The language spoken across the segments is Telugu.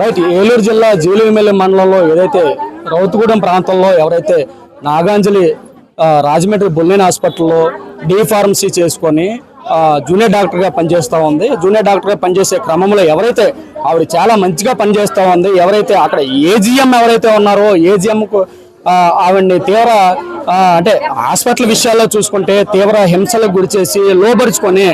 రైట్ ఏలూరు జిల్లా జీలుమిల్లి మండలంలో ఏదైతే రౌతుగూడెం ప్రాంతంలో ఎవరైతే నాగాంజలి రాజమండ్రి బుల్లిన్ హాస్పిటల్లో డి ఫార్మసీ చేసుకొని జూనియర్ డాక్టర్గా పనిచేస్తూ ఉంది. జూనియర్ డాక్టర్గా పనిచేసే క్రమంలో ఎవరైతే ఆవిడ చాలా మంచిగా పనిచేస్తూ ఉంది ఎవరైతే అక్కడ ఏజిఎం ఎవరైతే ఉన్నారో ఏజిఎంకు ఆవిడ్ని తీవ్ర అంటే హాస్పిటల్ విషయాల్లో చూసుకుంటే తీవ్ర హింసలకు గురి చేసి లోబరుచుకొని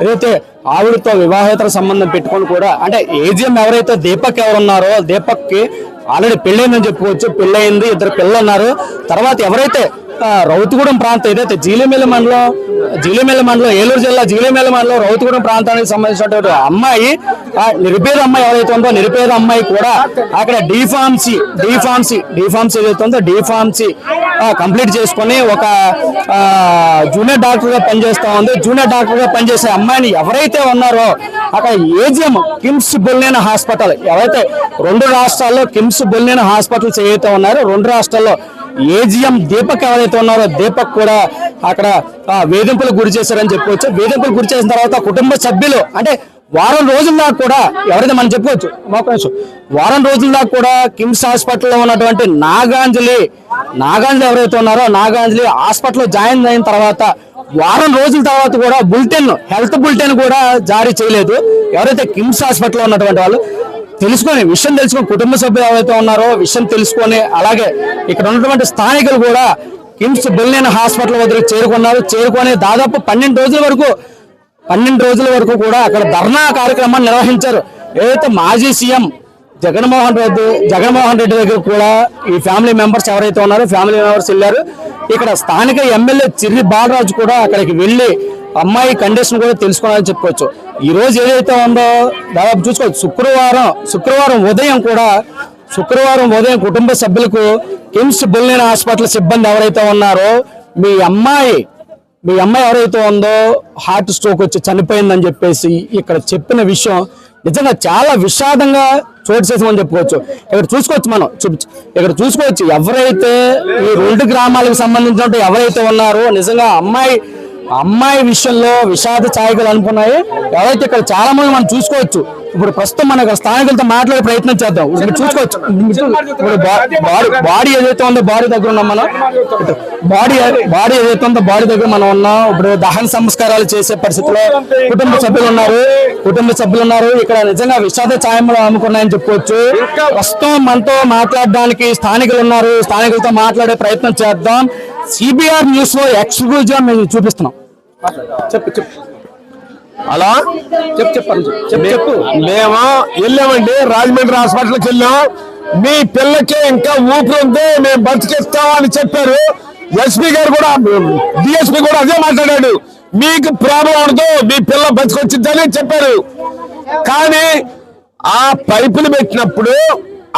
ఏదైతే ఆవిడతో వివాహేతర సంబంధం పెట్టుకొని కూడా అంటే ఏజిఎం ఎవరైతే దీపక్ ఎవరున్నారో దీపక్కి ఆల్రెడీ పెళ్ళైందని చెప్పుకోవచ్చు. పెళ్ళయింది ఇద్దరు పిల్లలు ఉన్నారు తర్వాత ఎవరైతే రౌతుగూడెం ప్రాంతం ఏదైతే జీలమేల మండలం జీలమేల మండలం ఏలూరు జిల్లా జీలమేల మండలం రౌతుగూడెం ప్రాంతానికి సంబంధించినటువంటి అమ్మాయి నిరుపేద అమ్మాయి ఎవరైతే ఉందో నిరుపేద అమ్మాయి కూడా అక్కడ డిఫార్మసీ డిఫార్మసీ డిఫార్మసీ ఏదైతే ఉందో డిఫార్మసీ కంప్లీట్ చేసుకొని ఒక జూనియర్ డాక్టర్గా పనిచేస్తూ పనిచేస్తా ఉంది. జూనియర్ డాక్టర్గా పనిచేసే అమ్మాయిని ఎవరైతే ఉన్నారో అక్కడ ఏజిఎం కిమ్స్ బుల్నేన హాస్పిటల్ ఎవరైతే రెండు రాష్ట్రాల్లో కిమ్స్ బుల్నేన హాస్పిటల్స్ ఏవైతే ఉన్నారో రెండు రాష్ట్రాల్లో ఏజిఎం దీపక్ ఎవరైతే ఉన్నారో దీపక్ కూడా అక్కడ వేధింపులు వేధింపులకు గురి చేశారని చెప్పుకోవచ్చు వేధింపులకు గురి చేసిన తర్వాత కుటుంబ సభ్యులు అంటే వారం రోజుల దాకా కూడా ఎవరైతే మనం చెప్పుకోవచ్చు మాకు వారం రోజుల దాకా కూడా కిమ్స్ హాస్పిటల్లో ఉన్నటువంటి నాగాంజలి నాగాంజలి ఎవరైతే ఉన్నారో నాగాంజలి హాస్పిటల్లో జాయిన్ అయిన తర్వాత వారం రోజుల తర్వాత కూడా బులెటిన్ హెల్త్ బులెటిన్ కూడా జారీ చేయలేదు. ఎవరైతే కిమ్స్ హాస్పిటల్లో ఉన్నటువంటి వాళ్ళు తెలుసుకొని విషయం తెలుసుకొని కుటుంబ సభ్యులు ఎవరైతే ఉన్నారో విషయం తెలుసుకొని అలాగే ఇక్కడ ఉన్నటువంటి స్థానికులు కూడా కిమ్స్ బుల్లేన్ హాస్పిటల్ వద్దకు చేరుకున్నారు. చేరుకొని దాదాపు పన్నెండు రోజుల వరకు పన్నెండు రోజుల వరకు కూడా అక్కడ ధర్నా కార్యక్రమాన్ని నిర్వహించారు. ఏదైతే మాజీ సీఎం జగన్మోహన్ రెడ్డి జగన్మోహన్ రెడ్డి దగ్గర కూడా ఈ ఫ్యామిలీ మెంబర్స్ ఎవరైతే ఉన్నారో ఫ్యామిలీ మెంబర్స్ వెళ్ళారు. ఇక్కడ స్థానిక ఎమ్మెల్యే చిర్రి బాలరాజు కూడా అక్కడికి వెళ్ళి అమ్మాయి కండిషన్ కూడా తెలుసుకోవాలని చెప్పుకోవచ్చు. ఈ రోజు ఏదైతే ఉందో దాదాపు చూసుకోవచ్చు. శుక్రవారం శుక్రవారం ఉదయం కూడా శుక్రవారం ఉదయం కుటుంబ సభ్యులకు కిమ్స్ బుల్లిన హాస్పిటల్ సిబ్బంది ఎవరైతే ఉన్నారో మీ అమ్మాయి మీ అమ్మాయి ఎవరైతే ఉందో హార్ట్ స్ట్రోక్ వచ్చి చనిపోయిందని చెప్పేసి ఇక్కడ చెప్పిన విషయం నిజంగా చాలా విషాదంగా చోటు చేసామని చెప్పుకోవచ్చు. ఇక్కడ చూసుకోవచ్చు మనం. ఇక్కడ చూసుకోవచ్చు ఎవరైతే ఈ రెండు గ్రామాలకు సంబంధించినట్టు ఎవరైతే ఉన్నారో నిజంగా అమ్మాయి అమ్మాయి విషయంలో విషాద ఛాయకులు అనుకున్నాయి. ఎవరైతే ఇక్కడ చాలా మంది మనం చూసుకోవచ్చు ఇప్పుడు ప్రస్తుతం మన స్థానికులతో మాట్లాడే ప్రయత్నం చేద్దాం. మీరు చూసుకోవచ్చు. ఇప్పుడు బాడీ బాడీ ఏదైతే ఉందో బాడీ దగ్గర ఉన్నాం మనం. బాడీ బాడీ ఏదైతే ఉందో బాడీ దగ్గర మనం ఉన్నాం. ఇప్పుడు దహన సంస్కారాలు చేసే పరిస్థితిలో కుటుంబ సభ్యులు ఉన్నారు. కుటుంబ సభ్యులు ఉన్నారు. ఇక్కడ నిజంగా విషాద ఛాయములు అమ్ముకున్నాయని చెప్పుకోవచ్చు ప్రస్తుతం మనతో మాట్లాడడానికి స్థానికులు ఉన్నారు. స్థానికులతో మాట్లాడే ప్రయత్నం చేద్దాం. సిబిఆర్ న్యూస్లో ఎక్స్క్లూజివ్ మేము చూపిస్తున్నాం. చెప్పు చెప్పు. అలా చెప్పు చెప్పండి చెప్పు. చెప్పు మేము? వెళ్ళామండి రాజమండ్రి హాస్పిటల్కి వెళ్ళాం. మీ పిల్లకి ఇంకా ఊపిరి ఉంది మేము బతికిస్తాం అని చెప్పారు. ఎస్పీ గారు కూడా డిఎస్పీ కూడా అదే మాట్లాడాడు. మీకు ప్రాబ్లం ఉండదు మీ పిల్ల బతికొచ్చిద్దని చెప్పారు. కానీ ఆ పైపులు పెట్టినప్పుడు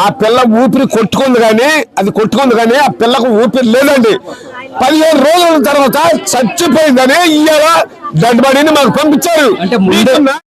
ఆ పిల్ల ఊపిరి కొట్టుకుంది కానీ అది కొట్టుకుంది కానీ ఆ పిల్లకు ఊపిరి లేదండి. పదిహేను రోజుల తర్వాత చచ్చిపోయిందని ఇవాళ డెడ్ బాడీని మాకు పంపించారు.